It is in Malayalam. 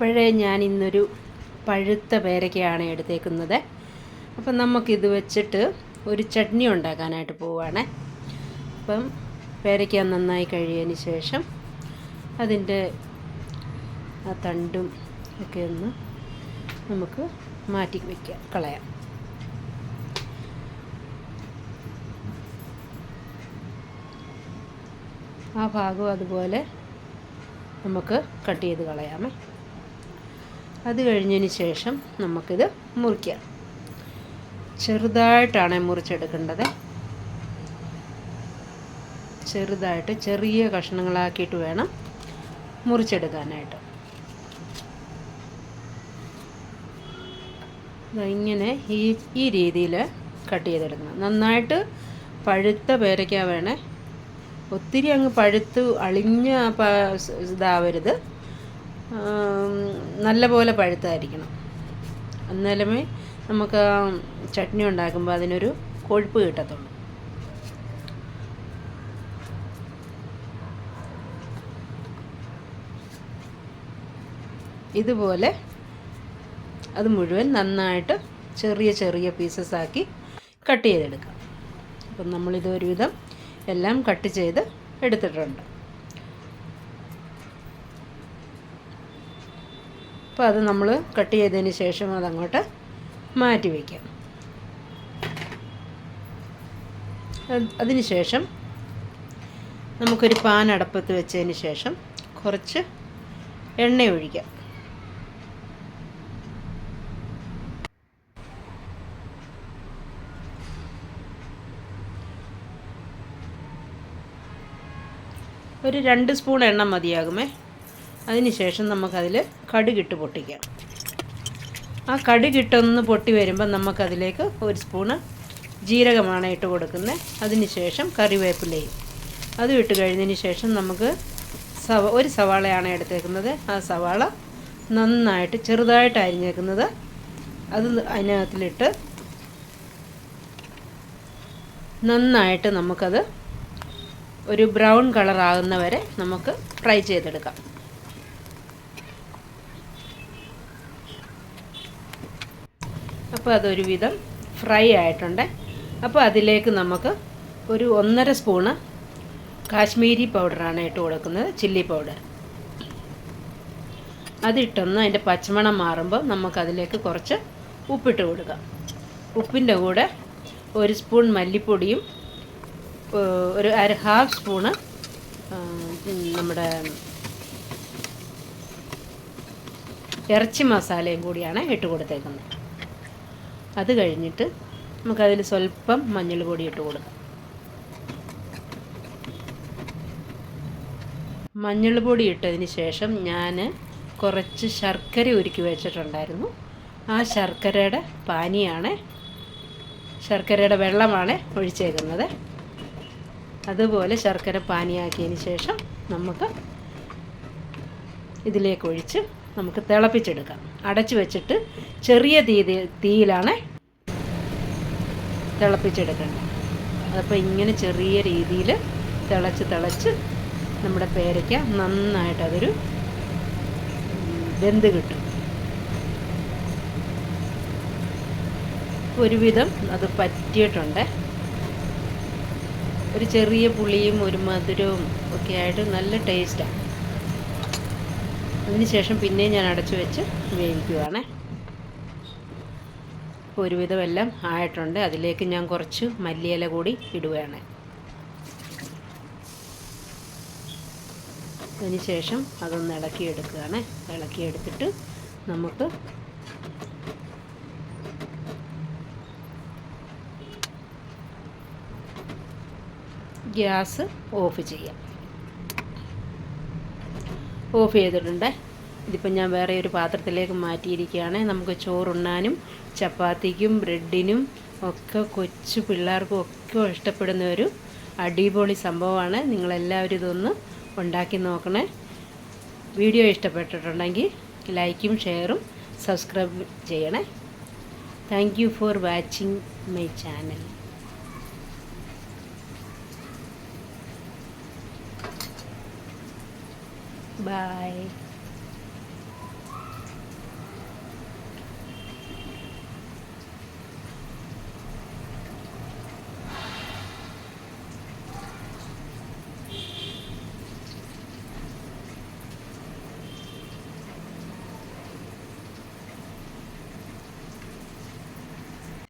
അപ്പോഴേ ഞാൻ ഇന്നൊരു പഴുത്ത പേരക്കയാണ് എടുത്തേക്കുന്നത്. അപ്പം നമുക്കിത് വെച്ചിട്ട് ഒരു ചട്നി ഉണ്ടാക്കാനായിട്ട് പോവുകയാണേ അപ്പം പേരയ്ക്ക നന്നായി കഴിയതിന് ശേഷം അതിന്റെ ആ തണ്ടും ഒക്കെ ഒന്ന് നമുക്ക് മാറ്റി വയ്ക്കാം കളയാം. ആ ഭാഗം അതുപോലെ നമുക്ക് കട്ട് ചെയ്ത് കളയാമേ. അത് കഴിഞ്ഞതിന് ശേഷം നമുക്കിത് മുറിക്കാം. ചെറുതായിട്ടാണ് മുറിച്ചെടുക്കേണ്ടത്. ചെറുതായിട്ട് ചെറിയ കഷ്ണങ്ങളാക്കിയിട്ട് വേണം മുറിച്ചെടുക്കാനായിട്ട്. ഇങ്ങനെ ഈ ഈ രീതിയിൽ കട്ട് ചെയ്തെടുക്കണം. നന്നായിട്ട് പഴുത്ത പേരയ്ക്ക വേണേ. ഒത്തിരി അങ്ങ് പഴുത്ത് അളിഞ്ഞ ഇതാവരുത്. ആം, നല്ല പോലെ പഴുത്തായിരിക്കണം. എന്നാലുമേ നമുക്ക് ചട്നി ഉണ്ടാക്കുമ്പോൾ അതിനൊരു കൊഴുപ്പ് കിട്ടത്തുള്ളൂ. ഇതുപോലെ അത് മുഴുവൻ നന്നായിട്ട് ചെറിയ ചെറിയ പീസസ് ആക്കി കട്ട് ചെയ്തെടുക്കാം. അപ്പം നമ്മളിത് ഒരുവിധം എല്ലാം കട്ട് ചെയ്ത് എടുത്തിട്ടുണ്ട്. അപ്പോൾ അത് നമ്മൾ കട്ട് ചെയ്തതിന് ശേഷം അതങ്ങോട്ട് മാറ്റി വയ്ക്കാം അതിനുശേഷം അതിന് ശേഷം നമുക്കൊരു പാൻ അടപ്പത്ത് വെച്ചതിന് ശേഷം കുറച്ച് എണ്ണ ഒഴിക്കാം. ഒരു രണ്ട് സ്പൂൺ എണ്ണ മതിയാകുമേ? അതിന് ശേഷം നമുക്കതിൽ കടുകിട്ട് പൊട്ടിക്കാം. ആ കടുകിട്ടൊന്ന് പൊട്ടി വരുമ്പോൾ നമുക്കതിലേക്ക് ഒരു സ്പൂണ് ജീരകമാണ് ഇട്ട് കൊടുക്കുന്നത്. അതിനുശേഷം കറിവേപ്പിലയും. അതും ഇട്ട് കഴിഞ്ഞതിന് ശേഷം നമുക്ക് സവ ഒരു സവാളയാണ് എടുത്തേക്കുന്നത്. ആ സവാള നന്നായിട്ട് ചെറുതായിട്ട് അരിഞ്ഞേക്കുന്നത്. അത് അതിനകത്തിലിട്ട് നന്നായിട്ട് നമുക്കത് ഒരു ബ്രൗൺ കളർ ആകുന്ന വരെ നമുക്ക് ഫ്രൈ ചെയ്തെടുക്കാം. അപ്പോൾ അതൊരു വിധം ഫ്രൈ ആയിട്ടുണ്ട്. അപ്പോൾ അതിലേക്ക് നമുക്ക് ഒരു ഒന്നര സ്പൂണ് കാശ്മീരി പൗഡറാണ് ഇട്ട് കൊടുക്കുന്നത് ചില്ലി പൗഡർ. അതിട്ടൊന്ന് അതിന്റെ പച്ചമണം മാറുമ്പോൾ നമുക്കതിലേക്ക് കുറച്ച് ഉപ്പിട്ട് കൊടുക്കാം. ഉപ്പിന്റെ കൂടെ ഒരു സ്പൂൺ മല്ലിപ്പൊടിയും ഒരു അര ഹാഫ് സ്പൂണ് നമ്മുടെ ഇറച്ചി മസാലയും കൂടിയാണ് ഇട്ട് കൊടുത്തേക്കുന്നത്. അത് കഴിഞ്ഞിട്ട് നമുക്കതിൽ സ്വല്പം മഞ്ഞൾ പൊടി ഇട്ട് കൊടുക്കാം. മഞ്ഞൾ പൊടി ഇട്ടതിന് ശേഷം ഞാൻ കുറച്ച് ശർക്കര ഉരുക്കി വെച്ചിട്ടുണ്ടായിരുന്നു. ആ ശർക്കരയുടെ പാനിയാണ് ശർക്കരയുടെ വെള്ളമാണ് ഒഴിച്ചേക്കുന്നത്. അതുപോലെ ശർക്കര പാനിയാക്കിയതിന് ശേഷം നമുക്ക് ഇതിലേക്ക് ഒഴിച്ച് നമുക്ക് തിളപ്പിച്ചെടുക്കാം. അടച്ചു വെച്ചിട്ട് ചെറിയ തീ തീയിലാണ് തിളപ്പിച്ചെടുക്കേണ്ടത്. അപ്പോൾ ഇങ്ങനെ ചെറിയ രീതിയിൽ തിളച്ച് തിളച്ച് നമ്മുടെ പേരയ്ക്ക നന്നായിട്ട് അതൊരു വെന്ത് കിട്ടും. ഒരുവിധം അത് പറ്റിയിട്ടുണ്ട്. ഒരു ചെറിയ പുളിയും ഒരു മധുരവും ഒക്കെ ആയിട്ട് നല്ല ടേസ്റ്റാണ് അതിനുശേഷം പിന്നെയും ഞാൻ അടച്ചു വെച്ച് വേവിക്കുവാണേ. ഇപ്പോൾ ഒരുവിധം എല്ലാം ആയിട്ടുണ്ട്. അതിലേക്ക് ഞാൻ കുറച്ച് മല്ലിയില കൂടി ഇടുകയാണ്. അതിനുശേഷം അതൊന്ന് ഇളക്കിയെടുക്കുകയാണ് ഇളക്കിയെടുത്തിട്ട് നമുക്ക് ഗ്യാസ് ഓഫ് ചെയ്യാം. ഓഫ് ചെയ്തിട്ടുണ്ട്? ഇതിപ്പോൾ ഞാൻ വേറെ ഒരു പാത്രത്തിലേക്ക് മാറ്റിയിരിക്കുകയാണ്. നമുക്ക് ചോറുണ്ണാനും ചപ്പാത്തിക്കും ബ്രെഡിനും ഒക്കെ കൊച്ചു പിള്ളേർക്കും ഒക്കെ ഇഷ്ടപ്പെടുന്ന ഒരു അടിപൊളി സംഭവമാണ്. നിങ്ങളെല്ലാവരും ഇതൊന്ന് ഉണ്ടാക്കി നോക്കണേ. വീഡിയോ ഇഷ്ടപ്പെട്ടിട്ടുണ്ടെങ്കിൽ ലൈക്കും ഷെയറും സബ്സ്ക്രൈബ് ചെയ്യണേ. Thank for watching my channel Bye.